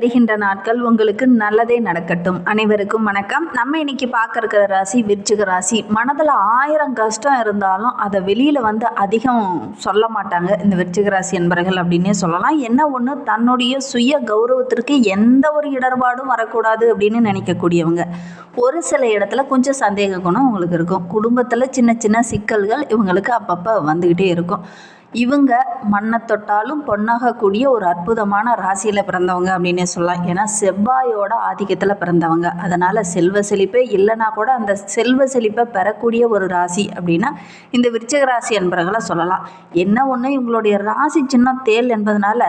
வருகின்ற நாட்கள் உங்களுக்கு நல்லதே நடக்கட்டும். அனைவருக்கும் வணக்கம். நம்ம இன்னைக்கு பார்க்க இருக்கிற ராசி விருச்சிக ராசி. மனதில் ஆயிரம் கஷ்டம் இருந்தாலும் அதை வெளியில் வந்து அதிகம் சொல்ல மாட்டாங்க. இந்த விருச்சிக ராசி என்பர்கள் அப்படின்னே சொல்லலாம். என்ன ஒன்று தன்னுடைய சுய கௌரவத்திற்கு எந்த ஒரு இடர்பாடும் வரக்கூடாது அப்படின்னு நினைக்கக்கூடியவங்க. ஒரு சில இடத்துல கொஞ்சம் சந்தேக குணம் உங்களுக்கு இருக்கும். குடும்பத்தில் சின்ன சின்ன சிக்கல்கள் இவங்களுக்கு அப்பப்போ வந்துக்கிட்டே இருக்கும். இவங்க மண்ணை தொட்டாலும் பொன்னாகக்கூடிய ஒரு அற்புதமான ராசியில் பிறந்தவங்க அப்படின்னே சொல்லலாம். ஏன்னா செவ்வாயோட ஆதிக்கத்தில் பிறந்தவங்க. அதனால் செல்வ செழிப்பே இல்லைனா கூட அந்த செல்வ செழிப்பை பெறக்கூடிய ஒரு ராசி அப்படின்னா இந்த விருச்சக ராசி என்பவர்களை சொல்லலாம். என்ன ஒன்று இவங்களுடைய ராசி சின்னம் தேல் என்பதனால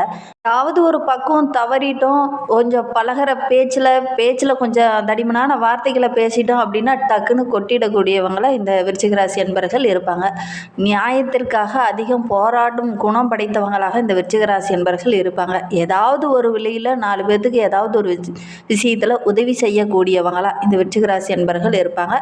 ஏதாவது ஒரு பக்கம் தவறிட்டோம் கொஞ்சம் பழகிற பேச்சில் பேச்சில் கொஞ்சம் தடிமனான வார்த்தைகளை பேசிட்டோம் அப்படின்னா டக்குன்னு கொட்டிடக்கூடியவங்கள இந்த விருச்சிக ராசி என்பவர்கள் இருப்பாங்க. நியாயத்திற்காக அதிகம் போராடும் குணம் படைத்தவங்களாக இந்த விருச்சிகராசி என்பர்கள் இருப்பாங்க. ஏதாவது ஒரு விலையில் நாலு பேர்த்துக்கு ஏதாவது ஒரு விஷயத்தில் உதவி செய்யக்கூடியவங்களாக இந்த விருச்சிகராசி என்பர்கள் இருப்பாங்க.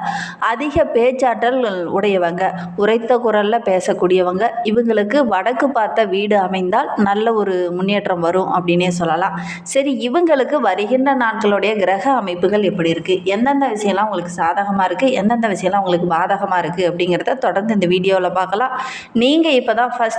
அதிக பேச்சாற்றல் உடையவங்க உரைத்த குரலில் பேசக்கூடியவங்க இவங்களுக்கு வடக்கு பார்த்த வீடு அமைந்தால் நல்ல ஒரு முன்னேற்றம் வரும் அப்படின்னே சொல்லலாம். சரி இவங்களுக்கு வருகின்ற நாட்களுடைய கிரக அமைப்புகள் எப்படி இருக்குது எந்தெந்த விஷயம்லாம் உங்களுக்கு சாதகமாக இருக்குது எந்தெந்த விஷயம்லாம் உங்களுக்கு பாதகமாக இருக்குது அப்படிங்கிறத தொடர்ந்து இந்த வீடியோவில் பார்க்கலாம். நீங்கள் இப்போ தான் ஃபஸ்ட்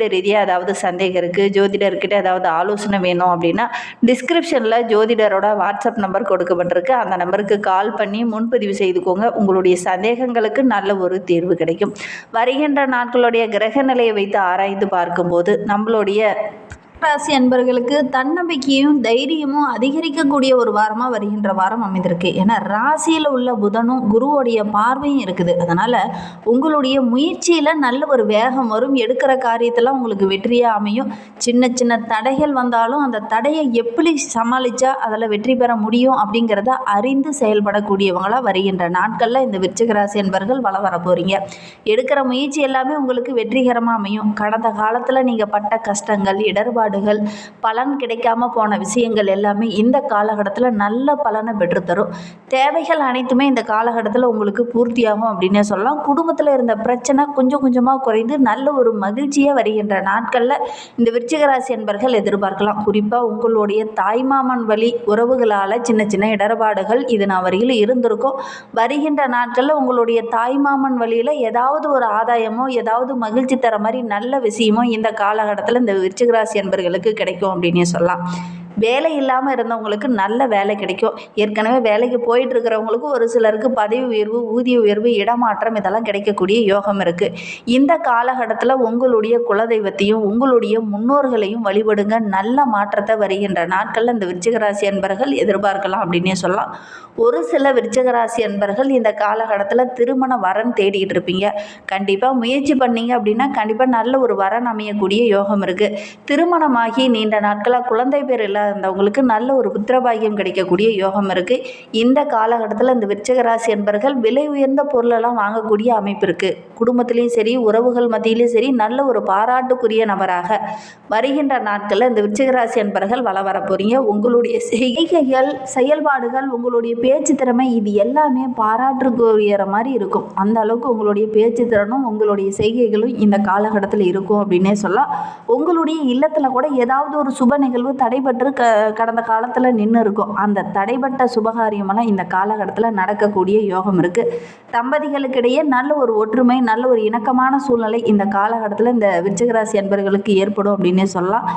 ரீதியாக ஏதாவது சந்தேகம் இருக்குது ஜோதிடர்கிட்ட ஏதாவது ஆலோசனை வேணும் அப்படின்னா டிஸ்கிரிப்ஷனில் ஜோதிடரோட வாட்ஸ்அப் நம்பர் கொடுக்கப்பட்டிருக்கு அந்த நம்பருக்கு கால் பண்ணி முன்பதிவு செய்துக்கோங்க. உங்களுடைய சந்தேகங்களுக்கு நல்ல ஒரு தீர்வு கிடைக்கும். வருகின்ற நாட்களுடைய கிரக நிலையை வைத்து ஆராய்ந்து பார்க்கும்போது நம்மளுடைய ராசி அன்பர்களுக்கு தன்னம்பிக்கையும் தைரியமும் அதிகரிக்கக்கூடிய ஒரு வாரமாக வருகின்ற வாரம் அமைந்திருக்கு. ஏன்னா ராசியில் உள்ள புதனும் குருவோடைய பார்வையும் இருக்குது. அதனால் உங்களுடைய முயற்சியில் நல்ல ஒரு வேகம் வரும். எடுக்கிற காரியத்தெல்லாம் உங்களுக்கு வெற்றியாக அமையும். சின்ன சின்ன தடைகள் வந்தாலும் அந்த தடையை எப்படி சமாளித்தா அதில் வெற்றி பெற முடியும் அப்படிங்கிறத அறிந்து செயல்படக்கூடியவங்களாக வருகின்ற நாட்களில் இந்த விருச்சிக ராசி என்பர்கள் வள வர போகிறீங்க எடுக்கிற முயற்சி எல்லாமே உங்களுக்கு வெற்றிகரமாக அமையும். கடந்த காலத்தில் நீங்கள் பட்ட கஷ்டங்கள் இடர்பாடு இடர்பாடுகள் பலன் கிடைக்காம போன விஷயங்கள் எல்லாமே இந்த காலகட்டத்தில் நல்ல பலனை பெற்றுத்தரும். தேவைகள் அனைத்துமே இந்த காலகட்டத்தில் உங்களுக்கு பூர்த்தியாகும் அப்படின்னே சொல்லலாம். குடும்பத்தில் இருந்த பிரச்சனை கொஞ்சம் கொஞ்சமாக குறைந்து நல்ல ஒரு மகிழ்ச்சியாக வருகின்ற நாட்களில் இந்த விருச்சிகராசி என்பர்கள் எதிர்பார்க்கலாம். குறிப்பாக உங்களுடைய தாய்மாமன் வழி உறவுகளால் சின்ன சின்ன இடர்பாடுகள் இது நான் வரையில் இருந்திருக்கும். வருகின்ற நாட்களில் உங்களுடைய தாய்மாமன் வழியில் ஏதாவது ஒரு ஆதாயமோ ஏதாவது மகிழ்ச்சி தர மாதிரி நல்ல விஷயமோ இந்த காலகட்டத்தில் இந்த விருச்சிகராசி என்பர்கள் என்பர்களுக்கு கிடைக்கும் அப்படின்னே சொல்லலாம். வேலை இல்லாமல் இருந்தவங்களுக்கு நல்ல வேலை கிடைக்கும். ஏற்கனவே வேலைக்கு போயிட்டு இருக்கிறவங்களுக்கு ஒரு சிலருக்கு பதவி உயர்வு ஊதிய உயர்வு இடமாற்றம் இதெல்லாம் கிடைக்கக்கூடிய யோகம் இருக்குது இந்த காலகட்டத்தில் உங்களுடைய குலதெய்வத்தையும் உங்களுடைய முன்னோர்களையும் வழிபடுங்க. நல்ல மாற்றத்தை வருகின்ற நாட்களில் இந்த விருச்சிகராசி அன்பர்கள் எதிர்பார்க்கலாம் அப்படின்னே சொல்லலாம். ஒரு சில விருச்சிகராசி அன்பர்கள் இந்த காலகட்டத்தில் திருமண வரன் தேடிட்டு இருப்பீங்க. கண்டிப்பாக முயற்சி பண்ணீங்க அப்படின்னா கண்டிப்பாக நல்ல ஒரு வரன் அமையக்கூடிய யோகம் இருக்குது திருமணமாகி நீண்ட நாட்களாக குழந்தை பேர் இருந்தவங்களுக்கு நல்ல ஒரு புத்திரபாகியம் கிடைக்கக்கூடிய யோகம் இருக்குது இந்த காலகட்டத்தில் இந்த விருச்சக ராசி என்பர்கள் விலை உயர்ந்த பொருளெல்லாம் வாங்கக்கூடிய அமைப்பு இருக்குது குடும்பத்திலையும் சரி உறவுகள் மத்தியிலையும் சரி நல்ல ஒரு பாராட்டுக்குரிய நபராக வருகின்ற நாட்களில் இந்த விருச்சக ராசி என்பர்கள் வள வர போகிறீங்க உங்களுடைய செய்கைகள் செயல்பாடுகள் உங்களுடைய பேச்சு திறமை இது எல்லாமே பாராட்டுக்குரிய மாதிரி இருக்கும். அந்த அளவுக்கு உங்களுடைய பேச்சு திறனும் உங்களுடைய செய்கைகளும் இந்த காலகட்டத்தில் இருக்கும் அப்படின்னே சொல்லலாம். உங்களுடைய இல்லத்தில் கூட ஏதாவது ஒரு சுப நிகழ்வு தடைபட்டு க கடந்த காலத்தில் நின்று இருக்கும் அந்த தடைப்பட்ட சுபகாரியமெல்லாம் இந்த காலகட்டத்தில் நடக்கக்கூடிய யோகம் இருக்குது தம்பதிகளுக்கிடையே நல்ல ஒரு ஒற்றுமை நல்ல ஒரு இணக்கமான சூழ்நிலை இந்த காலகட்டத்தில் இந்த விருச்சிகராசி அன்பர்களுக்கு ஏற்படும் அப்படின்னே சொல்லலாம்.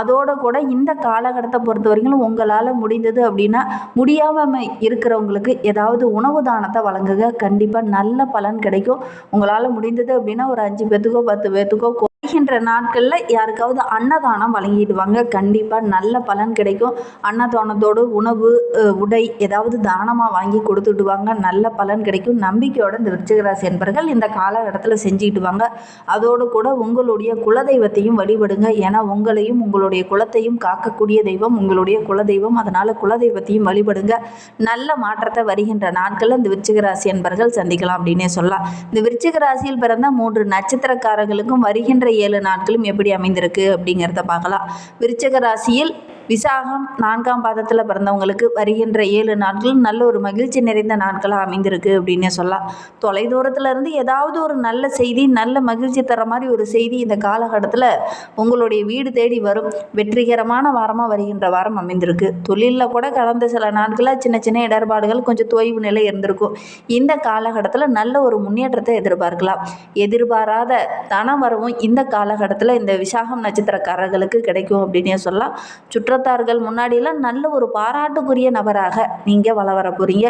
அதோடு கூட இந்த காலகட்டத்தை பொறுத்த வரைக்கும் உங்களால் முடிந்தது அப்படின்னா முடியாமல் இருக்கிறவங்களுக்கு ஏதாவது உணவு தானத்தை வழங்குக கண்டிப்பாக நல்ல பலன் கிடைக்கும். உங்களால் முடிந்தது அப்படின்னா ஒரு அஞ்சு பேத்துக்கோ பத்து பேத்துக்கோ வருகின்ற நாட்களில் யாருக்காவது அன்னதானம் வழங்கிடுவாங்க. கண்டிப்பாக நல்ல பலன் கிடைக்கும். அன்னதானத்தோடு உணவு உடை ஏதாவது தானமாக வாங்கி கொடுத்துடுவாங்க. நல்ல பலன் கிடைக்கும். நம்பிக்கையோட இந்த விருச்சிகராசி என்பர்கள் இந்த காலகட்டத்தில் செஞ்சுக்கிடுவாங்க. அதோடு கூட உங்களுடைய குலதெய்வத்தையும் வழிபடுங்க. ஏன்னா உங்களையும் உங்களுடைய குலத்தையும் காக்கக்கூடிய தெய்வம் உங்களுடைய குலதெய்வம். அதனால் குலதெய்வத்தையும் வழிபடுங்க. நல்ல மாற்றத்தை வருகின்ற நாட்களில் இந்த விருச்சிகராசி என்பர்கள் சந்திக்கலாம் அப்படின்னே சொல்லலாம். இந்த விருச்சிகராசியில் பிறந்த மூன்று நட்சத்திரக்காரர்களுக்கும் வருகின்ற ஏழு நாட்களும் எப்படி அமைந்திருக்கு அப்படிங்கிறத பார்க்கலாம். விருச்சக ராசியில் விசாகம் நான்காம் பாதத்தில் பிறந்தவங்களுக்கு வருகின்ற ஏழு நாட்களும் நல்ல ஒரு மகிழ்ச்சி நிறைந்த நாட்களாக அமைந்திருக்கு அப்படின்னே சொல்லலாம். தொலைதூரத்துல இருந்து ஏதாவது ஒரு நல்ல செய்தி நல்ல மகிழ்ச்சி தர மாதிரி ஒரு செய்தி இந்த காலகட்டத்தில் உங்களுடைய வீடு தேடி வரும். வெற்றிகரமான வாரமாக வருகின்ற வாரம் அமைந்திருக்கு. தொழிலில் கூட கடந்த சில நாட்களாக சின்ன சின்ன இடர்பாடுகள் கொஞ்சம் தொய்வு நிலை இருந்திருக்கும். இந்த காலகட்டத்தில் நல்ல ஒரு முன்னேற்றத்தை எதிர்பார்க்கலாம். எதிர்பாராத தனம் வரவும் இந்த காலகட்டத்தில் இந்த விசாகம் நட்சத்திரக்காரர்களுக்கு கிடைக்கும் அப்படின்னே சொல்லலாம். சுற்றத்தார்கள் முன்னாடியெல்லாம் நல்ல ஒரு பாராட்டுக்குரிய நபராக நீங்கள் வள வர போகிறீங்க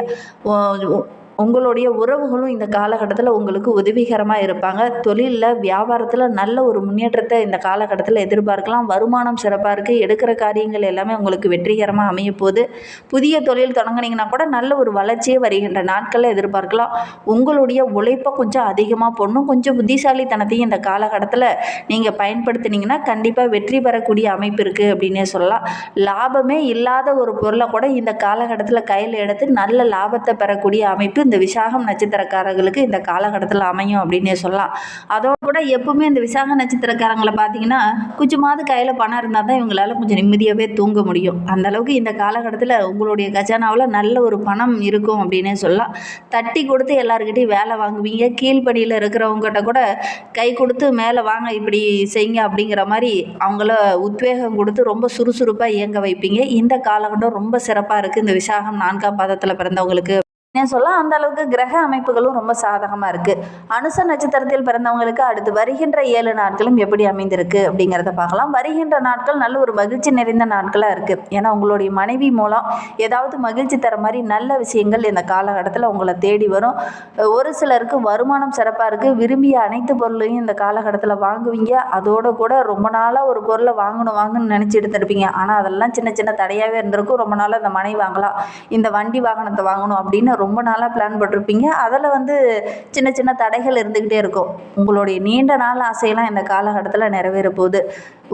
உங்களுடைய உறவுகளும் இந்த காலகட்டத்தில் உங்களுக்கு உதவிகரமாக இருப்பாங்க. தொழிலில் வியாபாரத்தில் நல்ல ஒரு முன்னேற்றத்தை இந்த காலகட்டத்தில் எதிர்பார்க்கலாம். வருமானம் சிறப்பாக இருக்குது எடுக்கிற காரியங்கள் எல்லாமே உங்களுக்கு வெற்றிகரமாக அமைய போகுது புதிய தொழில் தொடங்கினீங்கன்னா கூட நல்ல ஒரு வளர்ச்சியே வருகின்ற நாட்களில் எதிர்பார்க்கலாம். உங்களுடைய உழைப்பை கொஞ்சம் அதிகமாக பொண்ணும் கொஞ்சம் புத்திசாலித்தனத்தையும் இந்த காலகட்டத்தில் நீங்கள் பயன்படுத்தினீங்கன்னா கண்டிப்பாக வெற்றி பெறக்கூடிய அமைப்பு இருக்குது அப்படின்னே சொல்லலாம். லாபமே இல்லாத ஒரு பொருளை கூட இந்த காலகட்டத்தில் கையில் எடுத்து நல்ல லாபத்தை பெறக்கூடிய அமைப்பு இந்த விசாகம் நட்சத்திரக்காரர்களுக்கு இந்த காலகட்டத்தில் அமையும் அப்படின்னே சொல்லலாம். அதோட கூட எப்பவுமே இந்த விசாக நட்சத்திரக்காரங்களை பார்த்தீங்கன்னா கொஞ்சமாவது கையில் பணம் இருந்தால் தான் இவங்களால கொஞ்சம் நிம்மதியாகவே தூங்க முடியும். அந்த அளவுக்கு இந்த காலகட்டத்தில் உங்களுடைய கஜானாவில் நல்ல ஒரு பணம் இருக்கும் அப்படின்னே சொல்லலாம். தட்டி கொடுத்து எல்லாருக்கிட்டையும் வேலை வாங்குவீங்க. கீழ்ப்படியில் இருக்கிறவங்ககிட்ட கூட கை கொடுத்து மேலே வாங்க இப்படி செய்யுங்க அப்படிங்கிற மாதிரி அவங்கள உத்வேகம் கொடுத்து ரொம்ப சுறுசுறுப்பாக இயங்க வைப்பீங்க. இந்த காலகட்டம் ரொம்ப சிறப்பாக இருக்குது இந்த விசாகம் நான்காம் பாதத்தில் பிறந்தவங்களுக்கு. என்ன சொல்ல அந்த அளவுக்கு கிரக அமைப்புகளும் ரொம்ப சாதகமாக இருக்குது அனுச நட்சத்திரத்தில் பிறந்தவங்களுக்கு அடுத்து வருகின்ற ஏழு நாட்களும் எப்படி அமைந்திருக்கு அப்படிங்கிறத பார்க்கலாம். வருகின்ற நாட்கள் நல்ல ஒரு மகிழ்ச்சி நிறைந்த நாட்களாக இருக்குது ஏன்னா உங்களுடைய மனைவி மூலம் ஏதாவது மகிழ்ச்சி தர மாதிரி நல்ல விஷயங்கள் இந்த காலகட்டத்தில் உங்களை தேடி வரும். ஒரு சிலருக்கு வருமானம் சிறப்பாக இருக்குது விரும்பிய அனைத்து பொருளையும் இந்த காலகட்டத்தில் வாங்குவீங்க. அதோட கூட ரொம்ப நாளாக ஒரு பொருளை வாங்கணும் வாங்கணும்னு நினச்சி எடுத்துருப்பீங்க. ஆனால் அதெல்லாம் சின்ன சின்ன தடையாகவே இருந்திருக்கும். ரொம்ப நாளாக இந்த மனை வாங்கலாம். இந்த வண்டி வாகனத்தை வாங்கணும் அப்படின்னு ரொம்ப நாளாக பிளான் போட்டிருப்பீங்க. அதில் வந்து சின்ன சின்ன தடைகள் இருந்துக்கிட்டே இருக்கும். உங்களுடைய நீண்ட நாள் ஆசையெல்லாம் இந்த காலகட்டத்தில் நிறைவேற போகுது.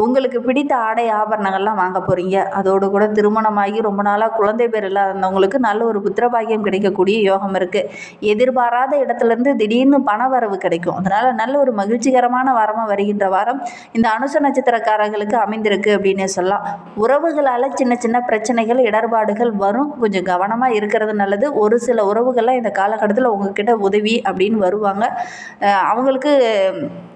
உங்களுக்கு பிடித்த ஆடை ஆபரணங்கள்லாம் வாங்க போகிறீங்க அதோடு கூட திருமணமாகி ரொம்ப நாளாக குழந்தை பேர் இல்லாதவங்களுக்கு நல்ல ஒரு புத்திரபாகியம் கிடைக்கக்கூடிய யோகம் இருக்குது எதிர்பாராத இடத்துலேருந்து திடீர்னு பண வரவு கிடைக்கும். அதனால் நல்ல ஒரு மகிழ்ச்சிகரமான வாரமாக வருகின்ற வாரம் இந்த அனுச நட்சத்திரக்காரர்களுக்கு அமைந்திருக்கு அப்படின்னே சொல்லலாம். உறவுகளால் சின்ன சின்ன பிரச்சனைகள் இடர்பாடுகள் வரும். கொஞ்சம் கவனமாக இருக்கிறது நல்லது. ஒரு சில உறவுகள்லாம் இந்த காலகட்டத்தில் உங்ககிட்ட உதவி அப்படின்னு வருவாங்க. அவங்களுக்கு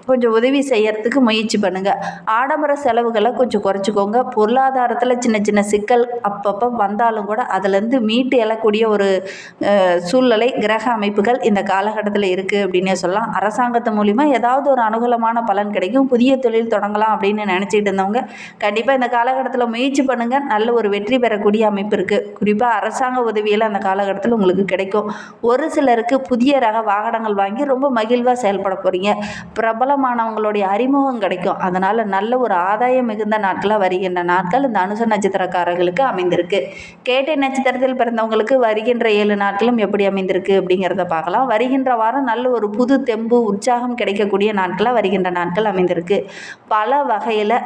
கொஞ்சம் உதவி செய்யறதுக்கு முயற்சி பண்ணுங்கள் ஆடம்பர செலவுகளை கொஞ்சம் குறைச்சிக்கோங்க. பொருளாதாரத்தில் சின்ன சின்ன சிக்கல் அப்பப்போ வந்தாலும் கூட அதுலேருந்து மீட்டு எழக்கூடிய ஒரு சூழ்நிலை கிரக அமைப்புகள் இந்த காலகட்டத்தில் இருக்குது அப்படின்னே சொல்லலாம். அரசாங்கத்து மூலிமா ஏதாவது ஒரு அனுகூலமான பலன் கிடைக்கும். புதிய தொழில் தொடங்கலாம் அப்படின்னு நினச்சிட்டு இருந்தவங்க கண்டிப்பாக இந்த காலகட்டத்தில் முயற்சி பண்ணுங்கள் நல்ல ஒரு வெற்றி பெறக்கூடிய அமைப்பு இருக்குது குறிப்பாக அரசாங்க உதவியெல்லாம் அந்த காலகட்டத்தில் உங்களுக்கு கிடைக்கும். ஒரு சிலருக்கு புதிய ரக வாகனங்கள் வாங்கி ரொம்ப மகிழ்வாக செயல்பட போகிறீங்க பிரபலமானவங்களுடைய அறிமுகம் கிடைக்கும். அதனால் நல்ல ஒரு ஆதாயம் மிகுந்த நாட்களாக வருகின்ற நாட்கள் இந்த அனுச நட்சத்திரக்காரர்களுக்கு அமைந்திருக்கு. கேட்டை நட்சத்திரத்தில் பிறந்தவங்களுக்கு வருகின்ற ஏழு நாட்களும் எப்படி அமைந்திருக்கு அப்படிங்கிறத பார்க்கலாம். வருகின்ற வாரம் நல்ல ஒரு புது தெம்பு உற்சாகம் கிடைக்கக்கூடிய நாட்களாக வருகின்ற நாட்கள் அமைந்திருக்கு. பல வகையில்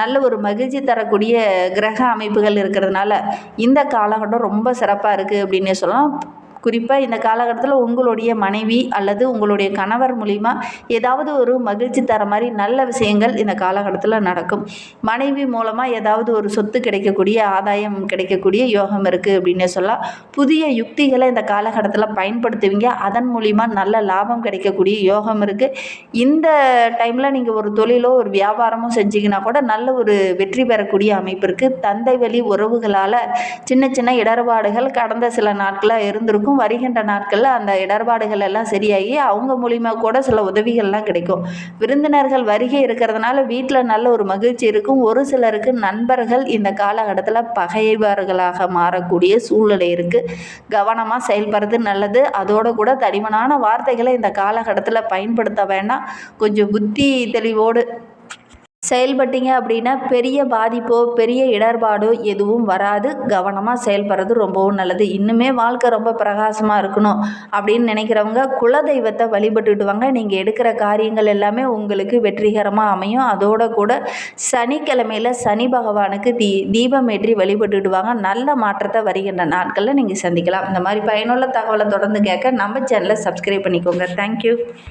நல்ல ஒரு மகிழ்ச்சி தரக்கூடிய கிரக அமைப்புகள் இருக்கிறதுனால இந்த காலகட்டம் ரொம்ப சிறப்பாக இருக்குது அப்படின்னே சொல்லலாம். குறிப்பாக இந்த காலகட்டத்தில் உங்களுடைய மனைவி அல்லது உங்களுடைய கணவர் மூலிமா ஏதாவது ஒரு மகிழ்ச்சி தர மாதிரி நல்ல விஷயங்கள் இந்த காலகட்டத்தில் நடக்கும். மனைவி மூலமாக ஏதாவது ஒரு சொத்து கிடைக்கக்கூடிய ஆதாயம் கிடைக்கக்கூடிய யோகம் இருக்குது அப்படின்னு சொல்லலாம். புதிய யுக்திகளை இந்த காலகட்டத்தில் பயன்படுத்துவீங்க. அதன் மூலிமா நல்ல லாபம் கிடைக்கக்கூடிய யோகம் இருக்குது இந்த டைமில் நீங்கள் ஒரு தொழிலோ ஒரு வியாபாரமோ செஞ்சீங்கன்னா கூட நல்ல ஒரு வெற்றி பெறக்கூடிய அமைப்பு இருக்குது தந்தை வழி உறவுகளால் சின்ன சின்ன இடர்பாடுகள் கடந்த சில நாட்களாக இருந்திருக்கும். இருக்கும் வருகின்ற நாட்களில் அந்த இடர்பாடுகள் எல்லாம் சரியாகி அவங்க மூலிமா கூட சில உதவிகள்லாம் கிடைக்கும். விருந்தினர்கள் வருகை இருக்கிறதுனால வீட்டில் நல்ல ஒரு மகிழ்ச்சி இருக்கும். ஒரு சிலருக்கு நண்பர்கள் இந்த காலகட்டத்தில் பகைவர்களாக மாறக்கூடிய சூழ்நிலை இருக்குது கவனமாக செயல்படுறது நல்லது. அதோடு கூட தடிமனான வார்த்தைகளை இந்த காலகட்டத்தில் பயன்படுத்த வேண்டாம். கொஞ்சம் புத்தி தெளிவோடு செயல்பட்டீங்க அப்படின்னா பெரிய பாதிப்போ பெரிய இடர்பாடோ எதுவும் வராது. கவனமாக செயல்படுறது ரொம்பவும் நல்லது. இன்னுமே வாழ்க்கை ரொம்ப பிரகாசமாக இருக்கணும் அப்படின்னு நினைக்கிறவங்க குலதெய்வத்தை வழிபட்டுட்டு வாங்க நீங்கள் எடுக்கிற காரியங்கள் எல்லாமே உங்களுக்கு வெற்றிகரமாக அமையும். அதோட கூட சனிக்கிழமையில் சனி பகவானுக்கு தீ தீபம் ஏற்றி வழிபட்டுட்டு வாங்க நல்ல மாற்றத்தை வருகின்ற நாட்களில் நீங்கள் சந்திக்கலாம். இந்த மாதிரி பயனுள்ள தகவலை தொடர்ந்து கேட்க நம்ம சேனலை சப்ஸ்கிரைப் பண்ணிக்கோங்க. தேங்க்யூ